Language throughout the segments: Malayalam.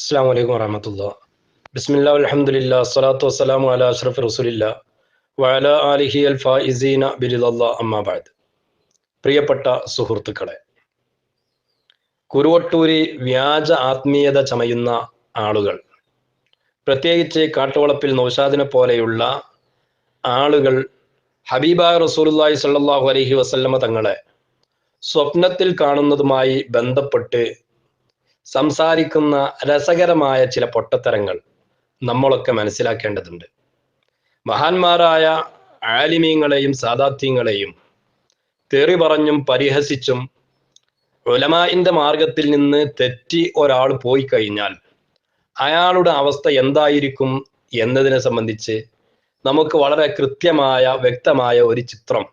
അസ്സാം വലൈക്കും വറഹമത്തുള്ള. ബിസ്മില്ലാ അലഹമുല്ല അസ്സലാത്തു വസ്സലാമു അല അഷ്റഫ് റസൂലില്ല വഅല ആലിഹി അൽ ഫായിസീന ബിരിദല്ല അമ്മാബാദ് പ്രിയപ്പെട്ട സുഹൃത്തുക്കളെ കുരുവട്ടൂരി വ്യാജ ആത്മീയത ചമയുന്ന ആളുകൾ പ്രത്യേകിച്ച് കാട്ടുവളപ്പിൽ നൗഷാദിനെ പോലെയുള്ള ആളുകൾ ഹബീബ റസൂലുള്ളാഹി സല്ലാഹു അലഹി വസല്ലമ തങ്ങളെ സ്വപ്നത്തിൽ കാണുന്നതുമായി ബന്ധപ്പെട്ട് സംസാരിക്കുന്ന രസകരമായ ചില പൊട്ടത്തരങ്ങൾ നമ്മളൊക്കെ മനസ്സിലാക്കേണ്ടതുണ്ട്. മഹാന്മാരായ ആലിമീങ്ങളെയും സാദാത്യങ്ങളെയും തെറി പറഞ്ഞും പരിഹസിച്ചും ഉലമായിന്റെ മാർഗത്തിൽ നിന്ന് തെറ്റി ഒരാൾ പോയി കഴിഞ്ഞാൽ അയാളുടെ അവസ്ഥ എന്തായിരിക്കും എന്നതിനെ സംബന്ധിച്ച് നമുക്ക് വളരെ കൃത്യമായ വ്യക്തമായ ഒരു ചിത്രം.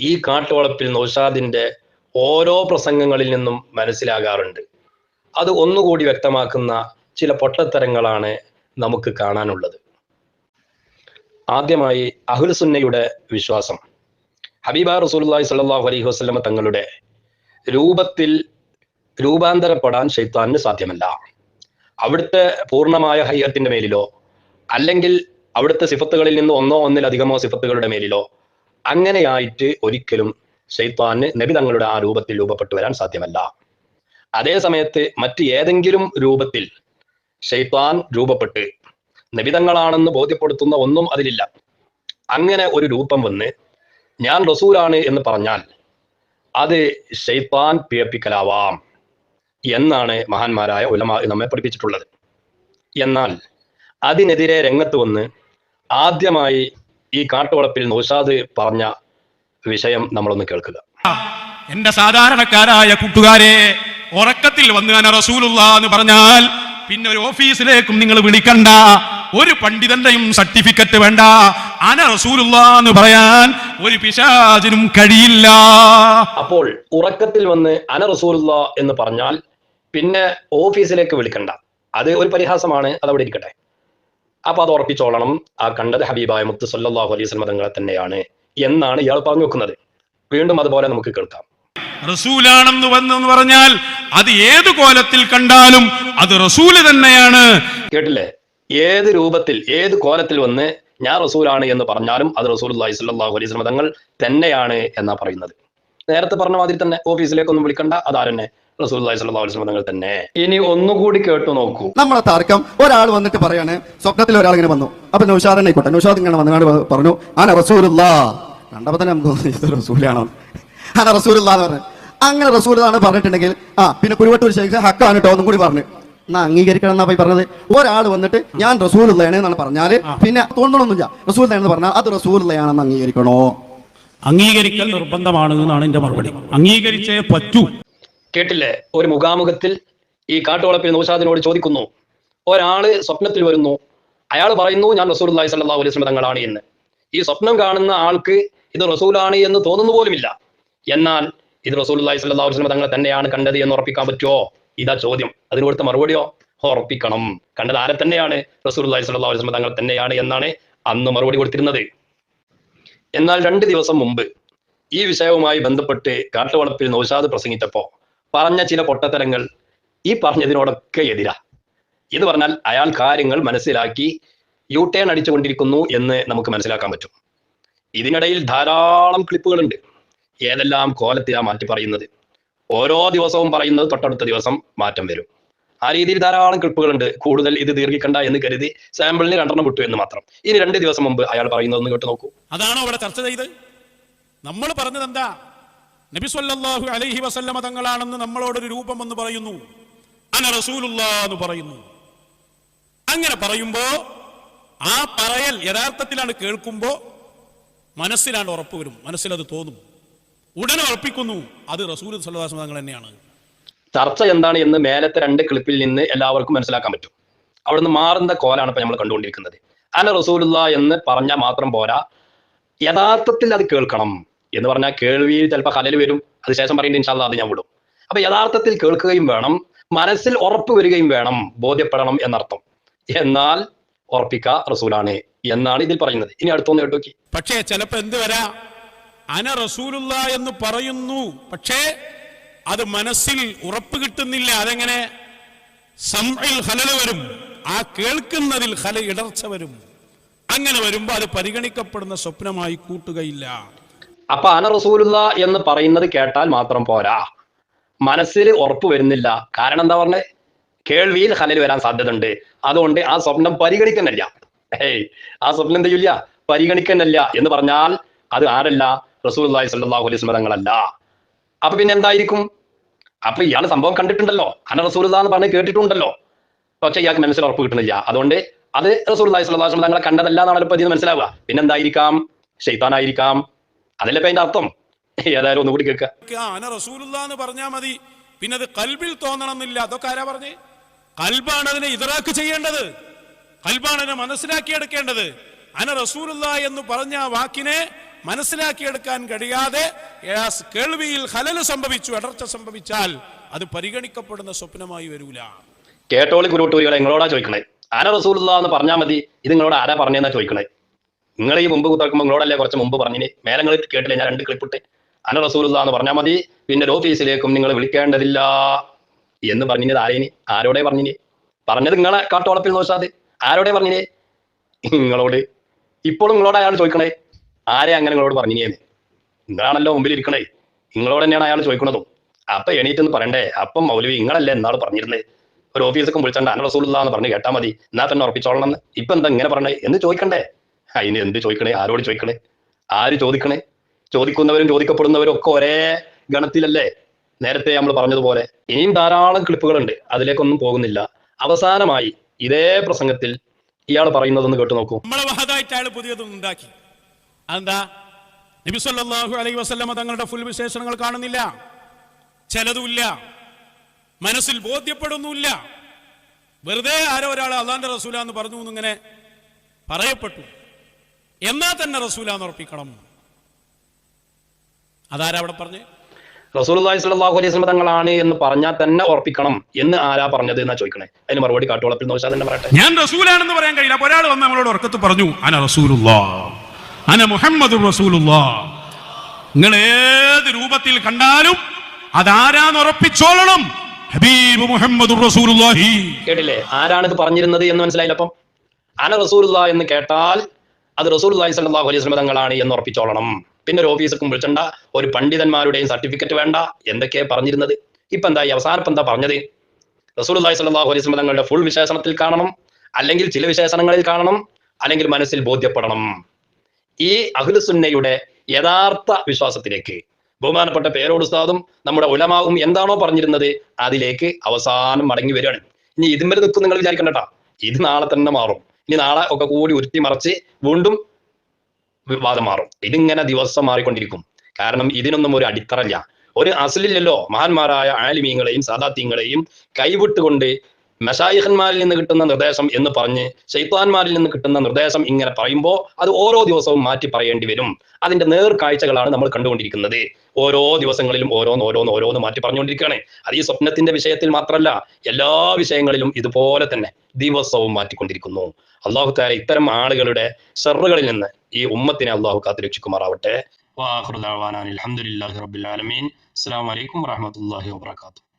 ഈ കാട്ടുവളപ്പിൽ നൗഷാദിന്റെ ഓരോ പ്രസംഗങ്ങളിൽ നിന്നും മനസ്സിലാകാറുണ്ട്. അത് ഒന്നുകൂടി വ്യക്തമാക്കുന്ന ചില പൊട്ടത്തരങ്ങളാണ് നമുക്ക് കാണാനുള്ളത്. ആദ്യമായി അഹുൽസുന്നയുടെ വിശ്വാസം. ഹബീബ റസൂലി സ്വല്ലല്ലാഹു അലൈഹി വസ്ലമ തങ്ങളുടെ രൂപത്തിൽ രൂപാന്തരപ്പെടാൻ ഷെയ്ത്താനിന് സാധ്യമല്ല. അവിടുത്തെ പൂർണമായ ഹയ്യത്തിന്റെ മേലിലോ അല്ലെങ്കിൽ അവിടുത്തെ സിഫത്തുകളിൽ നിന്ന് ഒന്നോ ഒന്നിലധികമോ സിഫത്തുകളുടെ മേലിലോ അങ്ങനെയായിട്ട് ഒരിക്കലും ഷെയ്ത്താന് നബി തങ്ങളുടെ ആ രൂപത്തിൽ രൂപപ്പെട്ടു വരാൻ സാധ്യമല്ല. അതേ സമയത്ത് മറ്റ് ഏതെങ്കിലും രൂപത്തിൽ ഷെയ്ത്താൻ രൂപപ്പെട്ട് നബിതങ്ങളാണെന്ന് ബോധ്യപ്പെടുത്തുന്ന ഒന്നും അതിലില്ല. അങ്ങനെ ഒരു രൂപം വന്ന് ഞാൻ റസൂലാണ് എന്ന് പറഞ്ഞാൽ അത് ഷെയ്ത്താൻ പിഴപ്പിക്കലാവാം എന്നാണ് മഹാന്മാരായ ഉലമ നമ്മെ പഠിപ്പിച്ചിട്ടുള്ളത്. എന്നാൽ അതിനെതിരെ രംഗത്ത് വന്ന് ആദ്യമായി ഈ കാട്ടുവളപ്പിൽ നൗഷാദ് പറഞ്ഞ വിഷയം നമ്മളൊന്ന് കേൾക്കുക. എന്റെ സാധാരണക്കാരായ കൂട്ടുകാരെ ഉറക്കത്തിൽ വന്ന് ഞാൻ റസൂലുള്ള എന്ന് പറഞ്ഞാൽ പിന്നെ ഒരു ഓഫീസിലേക്കും നിങ്ങൾ വിളിക്കണ്ട. ഒരു പണ്ഡിതന്റെയും സർട്ടിഫിക്കറ്റ് വേണ്ട. അന റസൂലുള്ള എന്ന് പറയാൻ ഒരു പിശാചിനും കഴിയില്ല. അപ്പോൾ ഉറക്കത്തിൽ വന്ന് അന റസൂലുള്ള എന്ന് പറഞ്ഞാൽ പിന്നെ ഓഫീസിലേക്ക് വിളിക്കണ്ട. അത് ഒരു പരിഹാസമാണ്. അതവിടെ ഇരിക്കട്ടെ. അപ്പൊ അത് ഉറപ്പിച്ചോളണം. ആ കണ്ടത് ഹബീബായ മുത്ത് സല്ലല്ലാഹു അലൈഹി വസല്ലം തങ്ങളെ തന്നെയാണ് എന്നാണ് ഇയാൾ പറഞ്ഞു വെക്കുന്നത്. വീണ്ടും അതുപോലെ നമുക്ക് കേൾക്കാം. റസൂലാണെന്ന് വന്നെന്ന് പറഞ്ഞാൽ അത് ഏത് കോലത്തിൽ കണ്ടാലും അത് റസൂൽ തന്നെയാണ്. കേട്ടില്ലേ? ഏത് രൂപത്തിൽ ഏത് കോലത്തിൽ വന്ന് ഞാൻ റസൂലാണ് എന്ന് പറഞ്ഞാലും അത് റസൂലുള്ളാഹി സ്വല്ലല്ലാഹു അലൈഹി വസല്ലം തങ്ങൾ തന്നെയാണ് എന്നാ പറയുന്നത്. നേരത്തെ പറഞ്ഞ മാതിരി തന്നെ ഓഫീസിലേക്കൊന്നും വിളിക്കണ്ട അതാരന്നെ റസൂലുള്ളാഹി സ്വല്ലല്ലാഹു അലൈഹി വസല്ലം തങ്ങൾ തന്നെ. ഇനി ഒന്നുകൂടി കേട്ടു നോക്കൂ. നമ്മളെ തർക്കം ഒരാൾ വന്നിട്ട് പറയാണ് സ്വപ്നത്തിൽ ഒരാൾ ഇങ്ങനെ വന്നു. അപ്പൊ നൗഷാദ് ആയിക്കോട്ടെ. നൗഷാദ് ഇങ്ങനെ വന്നു പറഞ്ഞു ആന റസൂലുള്ള കണ്ടപ്പോ തന്നെ നമുക്ക് റസൂലാണോ ആന റസൂലുള്ള എന്ന് പറഞ്ഞു. അങ്ങനെ റസൂലാണ് പറഞ്ഞിട്ടുണ്ടെങ്കിൽ ആ പിന്നെ കുരുവട്ടൂർ ശേഖർ ഹക്കാണ് കേട്ടോ ഒന്നും കൂടി പറഞ്ഞു. എന്നാ അംഗീകരിക്കണം എന്നാ പോയി പറഞ്ഞത്? ഒരാൾ വന്നിട്ട് ഞാൻ റസൂൽ എന്നാണ് പറഞ്ഞാൽ പിന്നെ തോന്നണമൊന്നുമില്ല റസൂൽ എന്ന് പറഞ്ഞാൽ അത് റസൂൽ ആണെന്ന് അംഗീകരിക്കണോ? അംഗീകരിക്കൽ നിർബന്ധമാണ് എന്നാണ് എന്റെ മറുപടി. അംഗീകരിച്ചേ പറ്റൂ. കേട്ടില്ലേ? ഒരു മുഖാമുഖത്തിൽ ഈ കാട്ടുവളപ്പിൽ നൗഷാദിനോട് ചോദിക്കുന്നു. ഒരാൾ സ്വപ്നത്തിൽ വരുന്നു. അയാൾ പറയുന്നു ഞാൻ റസൂലുള്ളാഹി സ്വല്ലല്ലാഹു അലൈഹി വസല്ലം തങ്ങളാണ് എന്ന്. ഈ സ്വപ്നം കാണുന്ന ആൾക്ക് ഇത് റസൂലാണ് എന്ന് തോന്നുന്നു പോലുമില്ല. എന്നാൽ ഇത് അലൈഹി വസല്ലം തങ്ങളെ തന്നെയാണ് കണ്ടത് എന്ന് ഉറപ്പിക്കാൻ പറ്റുമോ? ഇതാ ചോദ്യം. അതിന് കൊടുത്ത മറുപടിയോ? ഉറപ്പിക്കണം. കണ്ടത് ആരെ തന്നെയാണ്? റസൂലുള്ളാഹി സ്വല്ലല്ലാഹു അലൈഹി വസല്ലം തങ്ങൾ തന്നെയാണ് എന്നാണ് അന്ന് മറുപടി കൊടുത്തിരുന്നത്. എന്നാൽ രണ്ട് ദിവസം മുമ്പ് ഈ വിഷയവുമായി ബന്ധപ്പെട്ട് കാട്ടുവളപ്പിൽ നൗഷാദ് പ്രസംഗിച്ചപ്പോ പറഞ്ഞ ചില പൊട്ടത്തരങ്ങൾ ഈ പറഞ്ഞതിനോടൊക്കെ എതിരാ. ഇത് പറഞ്ഞാൽ അയാൾ കാര്യങ്ങൾ മനസ്സിലാക്കി യു ടേൺ അടിച്ചുകൊണ്ടിരിക്കുന്നു എന്ന് നമുക്ക് മനസ്സിലാക്കാൻ പറ്റും. ഇതിനിടയിൽ ധാരാളം ക്ലിപ്പുകളുണ്ട്. ഏതെല്ലാം കോലത്തിലാ മാറ്റി പറയുന്നത്? ഓരോ ദിവസവും പറയുന്നത് തൊട്ടടുത്ത ദിവസം മാറ്റം വരും. ആ രീതിയിൽ ധാരാളം ക്ലിപ്പുകളുണ്ട്. കൂടുതൽ ഇത് ദീർഘിക്കണ്ട എന്ന് കരുതി സാമ്പിളിന് രണ്ടെണ്ണം വിട്ടു എന്ന് മാത്രം. ഇനി രണ്ട് ദിവസം മുമ്പ് അയാൾ പറയുന്നത് കേട്ട് നോക്കൂ. അതാണോ അവിടെ ചർച്ച ചെയ്ത് നമ്മൾ പറഞ്ഞത് എന്താ നബി സല്ലല്ലാഹു അലൈഹി വസല്ലമ തങ്ങളാണെന്ന് നമ്മളോടൊരു രൂപം എന്ന് പറയുന്നു. അന റസൂലുള്ള എന്ന് പറയുന്നു. അങ്ങനെ പറയുമ്പോ ആ പറയൽ യഥാർത്ഥത്തിലാണ് കേൾക്കുമ്പോ മനസ്സിലാണ് ഉറപ്പ് വരും. മനസ്സിലത് തോന്നും. ഉടനെ ഉറപ്പിക്കുന്നു. അത് റസൂൽ സല്ലാസ് തങ്ങൾ തന്നെയാണ് ചർച്ച എന്താണ് എന്ന് മേലത്തെ രണ്ട് ക്ലിപ്പിൽ നിന്ന് എല്ലാവർക്കും മനസ്സിലാക്കാൻ പറ്റും. അവിടുന്ന് മാറുന്ന കോലാണ് ഇപ്പൊ നമ്മൾ കണ്ടുകൊണ്ടിരിക്കുന്നത്. അല്ല റസൂലുള്ള എന്ന് പറഞ്ഞാൽ മാത്രം പോരാ. യഥാർത്ഥത്തിൽ അത് കേൾക്കണം എന്ന് പറഞ്ഞാൽ കേൾവിയിൽ ചിലപ്പോൾ കലൽ വരും. അത് ശേഷം പറയുന്നത് ഇൻഷാല്ല അത് ഞാൻ വിടും. അപ്പൊ യഥാർത്ഥത്തിൽ കേൾക്കുകയും വേണം. മനസ്സിൽ ഉറപ്പ് വരികയും വേണം. ബോധ്യപ്പെടണം എന്നർത്ഥം. എന്നാൽ ഉറപ്പിക്ക റസൂലാണ് എന്നാണ് ഇതിൽ പറയുന്നത്. ഇനി അടുത്തൊന്ന് കേട്ടോക്കി പക്ഷേ ചിലപ്പോ എന്ത് വരാ? അന റസൂലുള്ള എന്ന് പറയുന്നു. പക്ഷേ അത് മനസ്സിൽ ഉറപ്പ് കിട്ടുന്നില്ല. അതെങ്ങനെ? ഹലൽ വരും. ആ കേൾക്കുന്നതിൽ ഹല ഇടർച്ച വരും. അങ്ങനെ വരുമ്പോൾ അത് പരിഗണിക്കപ്പെടുന്ന സ്വപ്നമായി കൂട്ടുകയില്ല. അപ്പൊ അന റസൂലുള്ള എന്ന് പറയുന്നത് കേട്ടാൽ മാത്രം പോരാ. മനസ്സിൽ ഉറപ്പ് വരുന്നില്ല. കാരണം എന്താ പറഞ്ഞേ? കേൾവിയിൽ ഹലൽ വരാൻ സാധ്യതയുണ്ട്. അതുകൊണ്ട് ആ സ്വപ്നം പരിഗണിക്കുന്നില്ല. ഏയ് ആ സ്വപ്നം എന്ത് ചെയ്യില്ല പരിഗണിക്കുന്നില്ല എന്ന് പറഞ്ഞാൽ അത് ആരല്ല? റസൂൽ സല്ലാഹു അലൈഹി സ്മരങ്ങളല്ല അപ്പൊ പിന്നെ എന്തായിരിക്കും? അപ്പൊ ഇയാൾ സംഭവം കണ്ടിട്ടുണ്ടല്ലോ. അന റസൂൽ എന്ന് പറഞ്ഞ് കേട്ടിട്ടുണ്ടല്ലോ. പക്ഷെ ഇയാൾക്ക് മനസ്സിൽ ഉറപ്പ് കിട്ടുന്നില്ല. അതുകൊണ്ട് അത് റസൂൽ സ്വല്ലാഹു തങ്ങളെ കണ്ടതല്ല എന്നാണ് ഇപ്പൊ ഇതിന് മനസ്സിലാവുക പിന്നെന്തായിരിക്കാം ഷെയ്ത്താനായിരിക്കാം അതല്ലേ അതിന്റെ അർത്ഥം. ഏതായാലും ഒന്നുകൂടി കേൾക്കുക അന റസൂലുള്ള എന്ന് പറഞ്ഞാൽ മതി. പിന്നെ അത് കൽബിൽ തോന്നണമെന്നില്ല. അതൊക്കെ ആരാ പറഞ്ഞേ? കൽബാണ് അതിനെ ഇതറാക്ക് ചെയ്യേണ്ടത്. കൽബാണ് അതിനെ മനസ്സിലാക്കിയെടുക്കേണ്ടത്. അന റസൂലുള്ള എന്ന് പറഞ്ഞ വാക്കിനെ മനസ്സിലാക്കിയെടുക്കാൻ കഴിയാതെ കേൾവിയിൽ ഹലല് സംഭവിച്ചു ഇടർച്ച സംഭവിച്ചാൽ അത് പരിഗണിക്കപ്പെടുന്ന സ്വപ്നമായി വരൂല. കേട്ടോളി കുരുട്ടൂരികളെ നിങ്ങളോടാ ചോദിക്കണേ? ആന റസൂലുള്ള എന്ന് പറഞ്ഞാൽ മതി. ഇത് നിങ്ങളോട് ആരാ പറഞ്ഞെന്നാ ചോദിക്കണേ? നിങ്ങൾ ഈ മുമ്പ് കുത്തിറക്കുമ്പോൾ നിങ്ങളോടല്ലേ കുറച്ച് മുമ്പ് പറഞ്ഞിന്? മേലങ്ങൾ കേട്ടില്ല? ഞാൻ രണ്ട് ക്ലിപ്പിട്ട്. ആന റസൂലുള്ള എന്ന് പറഞ്ഞാൽ മതി. പിന്നെ ഓഫീസിലേക്കും നിങ്ങൾ വിളിക്കേണ്ടതില്ല. എന്ന് പറഞ്ഞിന് ആരേനി? ആരോടെ പറഞ്ഞിന്? പറഞ്ഞത് നിങ്ങളെ കാട്ടോളപ്പിൽ നോശാതെ ആരോടെ പറഞ്ഞിന്? നിങ്ങളോട്. ഇപ്പോഴും നിങ്ങളോട് അയാൾ ചോദിക്കണേ? ആരെ അങ്ങനെ നിങ്ങളോട് പറഞ്ഞേ നിങ്ങളാണല്ലോ മുമ്പിൽ ഇരിക്കണേ. നിങ്ങളോട് തന്നെയാണ് അയാൾ ചോദിക്കുന്നതും. അപ്പൊ എണീറ്റ് എന്ന് പറയണ്ടേ? അപ്പം മൗലവി നിങ്ങളല്ലേ എന്നാണ് പറഞ്ഞിരുന്നത് ഒരു ഓഫീസൊക്കെ വിളിച്ചണ്ട അന റസൂലുള്ള എന്ന് പറഞ്ഞ് കേട്ടാ മതി. എന്നാ തന്നെ ഉറപ്പിച്ചോളണം എന്ന് ഇപ്പൊ എന്താ ഇങ്ങനെ പറഞ്ഞേ എന്ന് ചോദിക്കണ്ടേ? അതിന് എന്ത് ചോദിക്കണേ? ആരോട് ചോദിക്കണേ? ആര് ചോദിക്കണേ? ചോദിക്കുന്നവരും ചോദിക്കപ്പെടുന്നവരും ഒക്കെ ഒരേ ഗണത്തിലല്ലേ? നേരത്തെ നമ്മൾ പറഞ്ഞതുപോലെ. ഇനിയും ധാരാളം ക്ലിപ്പുകളുണ്ട്. അതിലേക്കൊന്നും പോകുന്നില്ല. അവസാനമായി ഇതേ പ്രസംഗത്തിൽ ഇയാൾ പറയുന്നതെന്ന് കേട്ടു നോക്കൂ. നമ്മളെ അയാൾ അതെന്താ നബിസ്വല്ലാഹു അലൈ അലൈഹി വസല്ലമ തങ്ങളുടെ ഫുൾ വിശേഷണങ്ങൾ കാണുന്നില്ല. ചിലതുമില്ല. മനസ്സിൽ ബോധ്യപ്പെടുന്നുമില്ല. വെറുതെ ആരോ ഒരാൾ അള്ളാന്റെ റസൂല എന്ന് പറഞ്ഞു എന്നിങ്ങനെ പറയപ്പെട്ടു. എന്നാ തന്നെ റസൂല എന്ന് ഉറപ്പിക്കണം? അതാരാ അവിടെ പറഞ്ഞു? റസൂലുള്ളാഹി സ്വല്ലല്ലാഹു അലൈഹി തങ്ങളാണ് എന്ന് പറഞ്ഞാൽ തന്നെ ഉറപ്പിക്കണം എന്ന് ആരാ പറഞ്ഞത് എന്നാ ചോദിക്കണേ. അതിന് മറുപടി കാട്ടോളപ്പിൽ നോച്ചാൽ തന്നെ പറയട്ടെ. ഞാൻ റസൂലാണെന്ന് പറയാൻ കഴിയില്ല. ഒരാൾ വന്ന് നമ്മളോട് ഉറക്കത്ത് പറഞ്ഞു അന റസൂലുള്ളാ അന മുഹമ്മദ് നിങ്ങൾ ഏത് രൂപത്തിൽ കണ്ടാലും അതാരാന്ന് ഉറപ്പിച്ചോളണം. ഹബീബ് മുഹമ്മദ് റസൂലുള്ളാഹി. കേട്ടില്ലേ? ആരാണ് ഇത് പറഞ്ഞിരുന്നത് എന്ന് മനസ്സിലായില്ല അപ്പം? അന റസൂലുള്ള എന്ന് കേട്ടാൽ അത് റസൂലുള്ളാഹി സ്വല്ലല്ലാഹു അലൈഹി വസല്ലം തങ്ങളാണ് എന്ന് ഉറപ്പിച്ചോളണം. പിന്നെ ഒരു ഓഫീസർക്കും വിളിച്ചണ്ട ഒരു പണ്ഡിതന്മാരുടെയും സർട്ടിഫിക്കറ്റ് വേണ്ട എന്തൊക്കെയാ പറഞ്ഞിരുന്നത്? ഇപ്പൊ എന്താ ഈ അവസാനം എന്താ പറഞ്ഞത്? റസൂലുള്ളാഹി സ്വല്ലല്ലാഹു അലൈഹി വസല്ലം തങ്ങളുടെ ഫുൾ വിശേഷണത്തിൽ കാണണം അല്ലെങ്കിൽ ചില വിശേഷണങ്ങളിൽ കാണണം അല്ലെങ്കിൽ മനസ്സിൽ ബോധ്യപ്പെടണം. ഈ അഹ്ലുസുന്നയുടെ യഥാർത്ഥ വിശ്വാസത്തിലേക്ക്. ബഹുമാനപ്പെട്ട പേരോട് ഉസ്താദും നമ്മുടെ ഉലമാവും എന്താണോ പറഞ്ഞിരുന്നത് അതിലേക്ക് അവസാനം മടങ്ങി വരികയാണ്. ഇനി ഇതും വരെ നിൽക്കും നിങ്ങൾ വിചാരിക്കണ്ടട്ടാ. ഇത് നാളെ തന്നെ മാറും. ഇനി നാളെ ഒക്കെ കൂടി ഉരുത്തി മറച്ച് വീണ്ടും വിവാദം മാറും. ഇതിങ്ങനെ ദിവസം മാറിക്കൊണ്ടിരിക്കും. കാരണം ഇതിനൊന്നും ഒരു അടിത്തറല്ല ഒരു അസലില്ലല്ലോ മഹാന്മാരായ ആലിമീങ്ങളെയും സാദാത്യങ്ങളെയും കൈവിട്ടുകൊണ്ട് മഷായിഖന്മാരിൽ നിന്ന് കിട്ടുന്ന നിർദ്ദേശം എന്ന് പറഞ്ഞ് ശൈത്താന്മാരിൽ നിന്ന് കിട്ടുന്ന നിർദ്ദേശം ഇങ്ങനെ പറയുമ്പോൾ അത് ഓരോ ദിവസവും മാറ്റി പറയേണ്ടി വരും. അതിന്റെ നേർക്കാഴ്ചകളാണ് നമ്മൾ കണ്ടുകൊണ്ടിരിക്കുന്നത്. ഓരോ ദിവസങ്ങളിലും ഓരോന്ന് ഓരോന്ന് ഓരോന്ന് മാറ്റി പറഞ്ഞുകൊണ്ടിരിക്കുകയാണ്. അത് ഈ സ്വപ്നത്തിന്റെ വിഷയത്തിൽ മാത്രമല്ല എല്ലാ വിഷയങ്ങളിലും ഇതുപോലെ തന്നെ ദിവസവും മാറ്റിക്കൊണ്ടിരിക്കുന്നു. അള്ളാഹു താര ഇത്തരം ആളുകളുടെ ഷെറുകളിൽ നിന്ന് ഈ ഉമ്മത്തിനെ അള്ളാഹു കാത്തു രക്ഷിക്കുമാറാവട്ടെ അലഹമുല്ലാഹി അസ്സലാമു അലൈക്കും വറഹ്മത്തുള്ളാഹി വബറകാതുഹു.